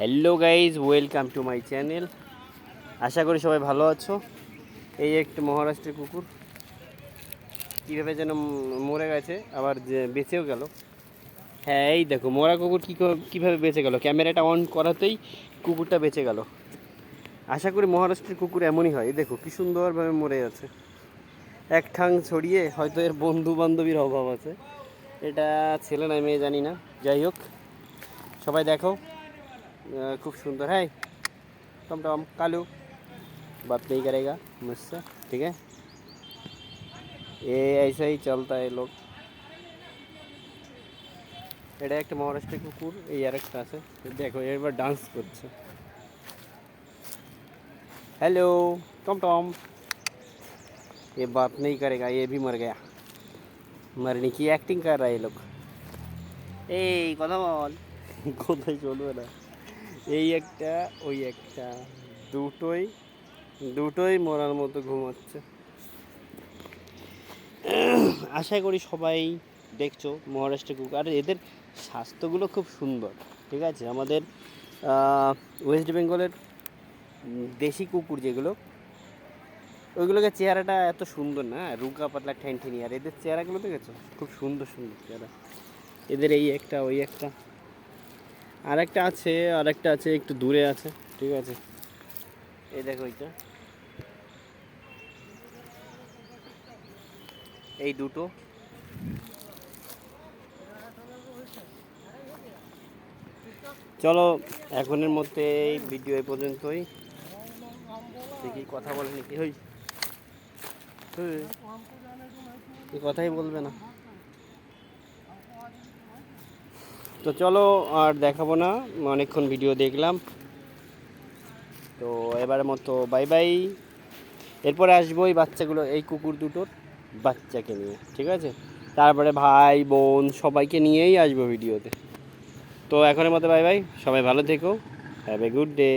Hello guys welcome to my channel আশা করি সবাই ভালো আছো। এই একটু মহারাষ্ট্রের কুকুর। কীভাবে যেন মরে গেছে, আবার যে বেঁচেও গেল। হ্যাঁ এই দেখো, মরা কুকুর কী কীভাবে বেঁচে গেল? ক্যামেরাটা অন করাতেই কুকুরটা বেঁচে গেল। আশা করি মহারাষ্ট্রের কুকুর এমনই হয়। দেখো, কী সুন্দরভাবে মরে আছে। এক ঠাং ছড়িয়ে হয়তো এর বন্ধু বান্ধবীর অভাব আছে। এটা ছেলে না, মেয়ে জানি না। যাই হোক, সবাই দেখো। खूब सुंदर है टम टम कालू बात नहीं करेगा मुझसे ठीक है ये ऐसा ही चलता है लोग এটা একটা মহারাষ্ট্রের কুকুর এই আর একটা আছে দেখো এবার ডান্স করছে हेलो टम टम ये बात नहीं करेगा ये भी मर गया मरने की एक्टिंग कर रहा है ये लोग এই কথা বল কোথায় চলবে না এই একটা, ওই একটা। দুটোই দুটোই মরার মতো ঘুমাচ্ছে। আশা করি সবাই দেখছ মহারাষ্ট্র কুকুর। আর এদের স্বাস্থ্যগুলো খুব সুন্দর, ঠিক আছে? আমাদের ওয়েস্ট বেঙ্গলের দেশি কুকুর যেগুলো, ওইগুলোকে চেহারাটা এত সুন্দর না, রুগা পাতলা ঠ্যানঠেনি আর এদের চেহারাগুলো দেখেছ? খুব সুন্দর সুন্দর চেহারা। এদের এই একটা, ওই একটা। আর একটা আছে আর একটা আছে, একটু দূরে আছে। ঠিক আছে। এই দেখো এইটা। এই দুটো। চলো, এখনের মধ্যে এই ভিডিও এই পর্যন্তই। দেখি কথা বলে নাকি, হই। কথাই বলবে না। তো চলো আর দেখাবো না, অনেকক্ষণ ভিডিও দেখলাম। তো এবারের মতো বাই বাই এরপরে আসব এই বাচ্চাগুলো, এই কুকুর দুটোর বাচ্চাকে নিয়ে, ঠিক আছে? তারপরে ভাই, বোন সবাইকে নিয়েই আসব ভিডিওতে তো। এখনের মতো বাই বাই সবাই ভালো থেকো। Have a good day